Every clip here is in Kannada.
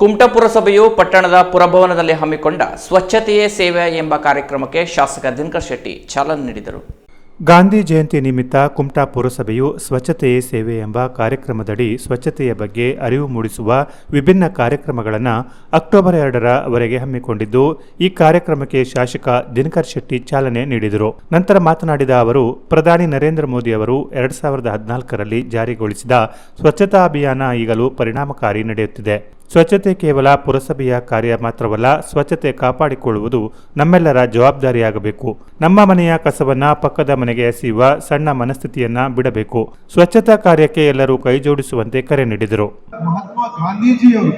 ಕುಮಟಾ ಪುರಸಭೆಯು ಪಟ್ಟಣದ ಪುರಭವನದಲ್ಲಿ ಹಮ್ಮಿಕೊಂಡ ಸ್ವಚ್ಛತೆಯೇ ಸೇವೆ ಎಂಬ ಕಾರ್ಯಕ್ರಮಕ್ಕೆ ಶಾಸಕ ದಿನಕರ್ ಶೆಟ್ಟಿ ಚಾಲನೆ ನೀಡಿದರು. ಗಾಂಧಿ ಜಯಂತಿ ನಿಮಿತ್ತ ಕುಮಟಾ ಪುರಸಭೆಯು ಸ್ವಚ್ಛತೆಯೇ ಸೇವೆ ಎಂಬ ಕಾರ್ಯಕ್ರಮದಡಿ ಸ್ವಚ್ಛತೆಯ ಬಗ್ಗೆ ಅರಿವು ಮೂಡಿಸುವ ವಿಭಿನ್ನ ಕಾರ್ಯಕ್ರಮಗಳನ್ನು ಅಕ್ಟೋಬರ್ ಎರಡರವರೆಗೆ ಹಮ್ಮಿಕೊಂಡಿದ್ದು, ಈ ಕಾರ್ಯಕ್ರಮಕ್ಕೆ ಶಾಸಕ ದಿನಕರ್ ಶೆಟ್ಟಿ ಚಾಲನೆ ನೀಡಿದರು. ನಂತರ ಮಾತನಾಡಿದ ಅವರು, ಪ್ರಧಾನಿ ನರೇಂದ್ರ ಮೋದಿ ಅವರು ಎರಡ್ ಸಾವಿರದ ಹದಿನಾಲ್ಕರಲ್ಲಿ ಜಾರಿಗೊಳಿಸಿದ ಸ್ವಚ್ಛತಾ ಅಭಿಯಾನ ಈಗಲೂ ಪರಿಣಾಮಕಾರಿ ನಡೆಯುತ್ತಿದೆ. ಸ್ವಚ್ಛತೆ ಕೇವಲ ಪುರಸಭೆಯ ಕಾರ್ಯ ಮಾತ್ರವಲ್ಲ, ಸ್ವಚ್ಛತೆ ಕಾಪಾಡಿಕೊಳ್ಳುವುದು ನಮ್ಮೆಲ್ಲರ ಜವಾಬ್ದಾರಿಯಾಗಬೇಕು. ನಮ್ಮ ಮನೆಯ ಕಸವನ್ನ ಪಕ್ಕದ ಮನೆಗೆ ಎಸೆಯುವ ಸಣ್ಣ ಮನಸ್ಥಿತಿಯನ್ನ ಬಿಡಬೇಕು. ಸ್ವಚ್ಛತಾ ಕಾರ್ಯಕ್ಕೆ ಎಲ್ಲರೂ ಕೈಜೋಡಿಸುವಂತೆ ಕರೆ ನೀಡಿದರು. ಮಹಾತ್ಮ ಗಾಂಧೀಜಿಯವರು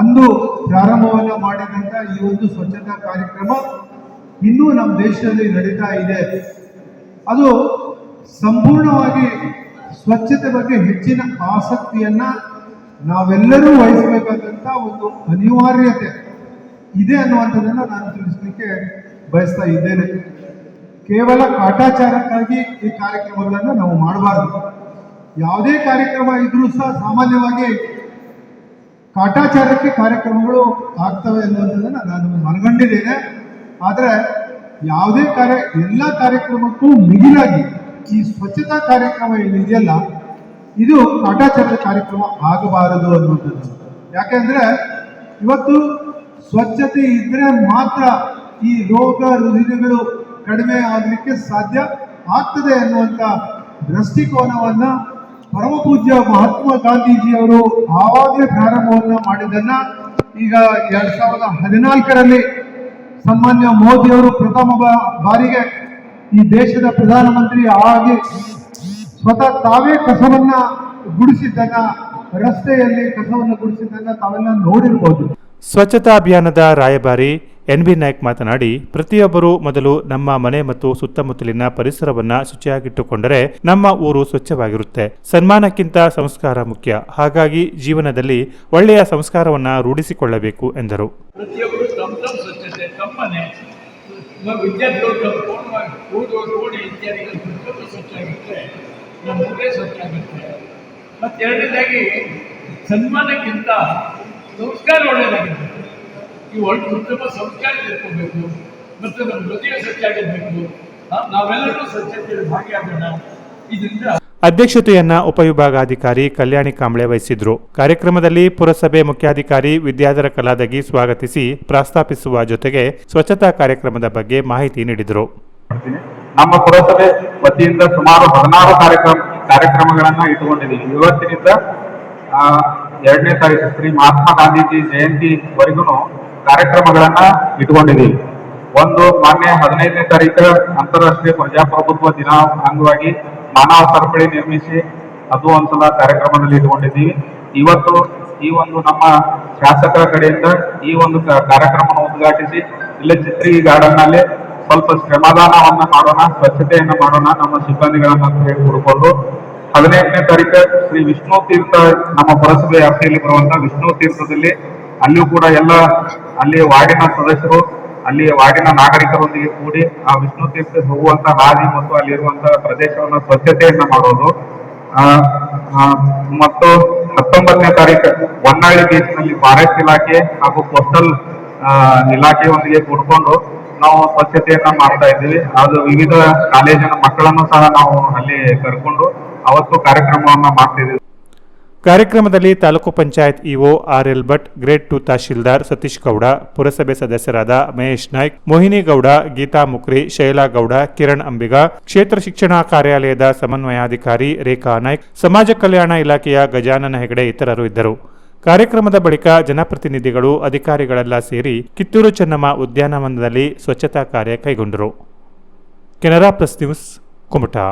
ಅಂದು ಪ್ರಾರಂಭವನ್ನ ಮಾಡಿದಂತ ಈ ಒಂದು ಸ್ವಚ್ಛತಾ ಕಾರ್ಯಕ್ರಮ ಇನ್ನೂ ನಮ್ಮ ದೇಶದಲ್ಲಿ ನಡೀತಾ ಇದೆ. ಅದು ಸಂಪೂರ್ಣವಾಗಿ ಸ್ವಚ್ಛತೆ ಬಗ್ಗೆ ಹೆಚ್ಚಿನ ಆಸಕ್ತಿಯನ್ನ ನಾವೆಲ್ಲರೂ ವಹಿಸಬೇಕಾದಂತ ಒಂದು ಅನಿವಾರ್ಯತೆ ಇದೆ ಅನ್ನುವಂಥದ್ದನ್ನು ನಾನು ತಿಳಿಸ್ಲಿಕ್ಕೆ ಬಯಸ್ತಾ ಇದ್ದೇನೆ. ಕೇವಲ ಕಾಟಾಚಾರಕ್ಕಾಗಿ ಈ ಕಾರ್ಯಕ್ರಮಗಳನ್ನು ನಾವು ಮಾಡಬಾರ್ದು. ಯಾವುದೇ ಕಾರ್ಯಕ್ರಮ ಇದ್ರೂ ಸಹ ಸಾಮಾನ್ಯವಾಗಿ ಕಾಟಾಚಾರಕ್ಕೆ ಕಾರ್ಯಕ್ರಮಗಳು ಆಗ್ತವೆ ಅನ್ನುವಂಥದ್ದನ್ನು ನಾನು ಮನಗಂಡಿದ್ದೇನೆ. ಆದರೆ ಯಾವುದೇ ಕಾರ್ಯ, ಎಲ್ಲ ಕಾರ್ಯಕ್ರಮಕ್ಕೂ ಮಿಗಿಲಾಗಿ ಈ ಸ್ವಚ್ಛತಾ ಕಾರ್ಯಕ್ರಮ ಏನಿದೆಯಲ್ಲ ಇದು ಕಾಟಾಚಾರದ ಕಾರ್ಯಕ್ರಮ ಆಗಬಾರದು ಅನ್ನುವಂಥದ್ದು. ಯಾಕೆಂದ್ರೆ ಇವತ್ತು ಸ್ವಚ್ಛತೆ ಇದ್ರೆ ಮಾತ್ರ ಈ ರೋಗ ರುಜಿನಗಳು ಕಡಿಮೆ ಆಗಲಿಕ್ಕೆ ಸಾಧ್ಯ ಆಗ್ತದೆ ಅನ್ನುವಂಥ ದೃಷ್ಟಿಕೋನವನ್ನ ಪರಮಪೂಜ್ಯ ಮಹಾತ್ಮ ಗಾಂಧೀಜಿಯವರು ಆವಾಗಲೇ ಪ್ರಾರಂಭವನ್ನ ಮಾಡಿದ್ದನ್ನ ಈಗ ಎರಡ್ ಸಾವಿರದ ಹದಿನಾಲ್ಕರಲ್ಲಿ ಸನ್ಮಾನ್ಯ ಮೋದಿಯವರು ಪ್ರಥಮ ಬಾರಿಗೆ ಈ ದೇಶದ ಪ್ರಧಾನಮಂತ್ರಿ ಆಗಿ ಸ್ವತಃ ತಾವೇ ಕಸವನ್ನ ಗುಡಿಸಿದ್ದನ್ನ ರಸ್ತೆಯಲ್ಲಿ ಕಸವನ್ನ ಗುಡಿಸಿದ್ದನ್ನ ತಾವೆಲ್ಲ ನೋಡಿರ್ಬೋದು. ಸ್ವಚ್ಛತಾ ಅಭಿಯಾನದ ರಾಯಭಾರಿ ಎನ್ ಬಿ ನಾಯ್ಕ್ ಮಾತನಾಡಿ ಪ್ರತಿಯೊಬ್ಬರೂ ಮೊದಲು ನಮ್ಮ ಮನೆ ಮತ್ತು ಸುತ್ತಮುತ್ತಲಿನ ಪರಿಸರವನ್ನ ಶುಚಿಯಾಗಿಟ್ಟುಕೊಂಡರೆ ನಮ್ಮ ಊರು ಸ್ವಚ್ಛವಾಗಿರುತ್ತೆ. ಸನ್ಮಾನಕ್ಕಿಂತ ಸಂಸ್ಕಾರ ಮುಖ್ಯ. ಹಾಗಾಗಿ ಜೀವನದಲ್ಲಿ ಒಳ್ಳೆಯ ಸಂಸ್ಕಾರವನ್ನ ರೂಢಿಸಿಕೊಳ್ಳಬೇಕು ಎಂದರು. ಪ್ರತಿಯೊಬ್ಬರು ತಮ್ಮ ತಮ್ಮ ಸ್ವಚ್ಛತೆ ತಮ್ಮನೆ ನಮ್ಮ ವಿದ್ಯಾರ್ಥಿಗಳು ನಮ್ಮ ಊರೇ ಸ್ವಚ್ಛಾಗುತ್ತೆ ಮತ್ತು ಎರಡನೇದಾಗಿ, ಸನ್ಮಾನಕ್ಕಿಂತ ಸಂಸ್ಕಾರ ಒಳ್ಳೆಯದಾಗಿರ್ತದೆ ಈ ಒಳ್ಳೆ ಉತ್ತಮ ಸಂಸ್ಕಾರ ತಿಳ್ಕೊಬೇಕು. ಮತ್ತು ನಮ್ಮ ಹೃದಯ ಸ್ವಚ್ಛಾಗಿರಬೇಕು ನಾವೆಲ್ಲರೂ ಸ್ವಚ್ಛತೆಯಲ್ಲಿ ಭಾಗಿಯಾಗೋಣ. ಇದರಿಂದ ಅಧ್ಯಕ್ಷತೆಯನ್ನ ಉಪವಿಭಾಗಾಧಿಕಾರಿ ಕಲ್ಯಾಣಿ ಕಾಂಬಳೆ ವಹಿಸಿದ್ರು. ಕಾರ್ಯಕ್ರಮದಲ್ಲಿ ಪುರಸಭೆ ಮುಖ್ಯಾಧಿಕಾರಿ ವಿದ್ಯಾಧರ ಕಲಾದಗಿ ಸ್ವಾಗತಿಸಿ ಪ್ರಸ್ತಾಪಿಸುವ ಜೊತೆಗೆ ಸ್ವಚ್ಛತಾ ಕಾರ್ಯಕ್ರಮದ ಬಗ್ಗೆ ಮಾಹಿತಿ ನೀಡಿದರು. ಮಾಡ್ತೀನಿ. ನಮ್ಮ ಪುರಸಭೆ ವತಿಯಿಂದ ಸುಮಾರು ಹದಿನಾರು ಕಾರ್ಯಕ್ರಮ ಕಾರ್ಯಕ್ರಮಗಳನ್ನ ಇಟ್ಟುಕೊಂಡಿದ್ದೀವಿ. ಇವತ್ತಿನಿಂದ ಎರಡನೇ ತಾರೀಕು ಶ್ರೀ ಮಹಾತ್ಮ ಗಾಂಧೀಜಿ ಜಯಂತಿವರೆಗೂ ಕಾರ್ಯಕ್ರಮಗಳನ್ನ ಇಟ್ಕೊಂಡಿದ್ದೀವಿ ಒಂದು ಮಾನ್ಯ ಹದಿನೈದನೇ ತಾರೀಕು ಅಂತಾರಾಷ್ಟ್ರೀಯ ಪ್ರಜಾಪ್ರಭುತ್ವ ದಿನ ಅಂಗವಾಗಿ ಮಾನವ ಸರಪಳಿ ನಿರ್ಮಿಸಿ ಅದು ಒಂದ್ಸಲ ಕಾರ್ಯಕ್ರಮದಲ್ಲಿ ಇಟ್ಕೊಂಡಿದ್ದೀವಿ ಇವತ್ತು ಈ ಒಂದು ನಮ್ಮ ಶಾಸಕರ ಕಡೆಯಿಂದ ಈ ಒಂದು ಕಾರ್ಯಕ್ರಮವನ್ನು ಉದ್ಘಾಟಿಸಿ, ಇಲ್ಲೇ ಚಿತ್ರಿ ಗಾರ್ಡನ್ನಲ್ಲಿ ಸ್ವಲ್ಪ ಶ್ರಮದಾನವನ್ನ ಮಾಡೋಣ, ಸ್ವಚ್ಛತೆಯನ್ನ ಮಾಡೋಣ, ನಮ್ಮ ಸಿಬ್ಬಂದಿಗಳನ್ನ ಹೇಳಿ ಹುಡುಕೊಂಡು ಹದಿನೆಂಟನೇ ತಾರೀಕು ಶ್ರೀ ವಿಷ್ಣು ತೀರ್ಥ, ನಮ್ಮ ಪುರಸಭೆ ವ್ಯಾಪ್ತಿಯಲ್ಲಿ ಬರುವಂತ ವಿಷ್ಣು ತೀರ್ಥದಲ್ಲಿ ಅಲ್ಲಿಯೂ ಕೂಡ ಎಲ್ಲ ಅಲ್ಲಿ ವಾರ್ಡಿನ ಸದಸ್ಯರು ಅಲ್ಲಿ ವಾರ್ಡಿನ ನಾಗರಿಕರೊಂದಿಗೆ ಕೂಡಿ ಆ ವಿಷ್ಣು ತೀರ್ಥ ಹೋಗುವಂತ ಹಾದಿ ಮತ್ತು ಅಲ್ಲಿರುವಂತ ಪ್ರದೇಶವನ್ನ ಸ್ವಚ್ಛತೆಯನ್ನ ಮಾಡೋದು. ಮತ್ತು ಹತ್ತೊಂಬತ್ತನೇ ತಾರೀಕು ಹೊನ್ನಾಳಿ ಬೀಚ್ನಲ್ಲಿ ಫಾರೆಸ್ಟ್ ಇಲಾಖೆ ಹಾಗೂ ಕೋಸ್ಟಲ್ ಇಲಾಖೆಯೊಂದಿಗೆ ಕೂಡ್ಕೊಂಡು ನಾವು ಸ್ವಚ್ಛತೆಯನ್ನ ಮಾಡ್ತಾ ಇದ್ದೀವಿ. ಅದು ವಿವಿಧ ಕಾಲೇಜಿನ ಮಕ್ಕಳನ್ನು ಸಹ ನಾವು ಅಲ್ಲಿ ಕರ್ಕೊಂಡು ಅವತ್ತು ಕಾರ್ಯಕ್ರಮವನ್ನ ಮಾಡ್ತಿದ್ದೀವಿ. ಕಾರ್ಯಕ್ರಮದಲ್ಲಿ taluk panchayat EO R L Bhat, grade two tahsildar Satish Gowda, ಪುರಸಭೆ ಸದಸ್ಯರಾದ ಮಹೇಶ್ ನಾಯ್ಕ್, ಮೋಹಿನಿ ಗೌಡ, ಗೀತಾ ಮುಕ್ರಿ, ಶೈಲಾ ಗೌಡ, ಕಿರಣ್ ಅಂಬಿಗ, ಕ್ಷೇತ್ರ ಶಿಕ್ಷಣ ಕಾರ್ಯಾಲಯದ ಸಮನ್ವಯಾಧಿಕಾರಿ ರೇಖಾ ನಾಯ್ಕ್, ಸಮಾಜ ಕಲ್ಯಾಣ ಇಲಾಖೆಯ ಗಜಾನನ ಹೆಗಡೆ ಇತರರು ಇದ್ದರು. ಕಾರ್ಯಕ್ರಮದ ಬಳಿಕ ಜನಪ್ರತಿನಿಧಿಗಳು ಅಧಿಕಾರಿಗಳೆಲ್ಲ ಸೇರಿ ಕಿತ್ತೂರು ಚೆನ್ನಮ್ಮ ಉದ್ಯಾನವನದಲ್ಲಿ ಸ್ವಚ್ಛತಾ ಕಾರ್ಯ ಕೈಗೊಂಡರು. Canara press news Kumta.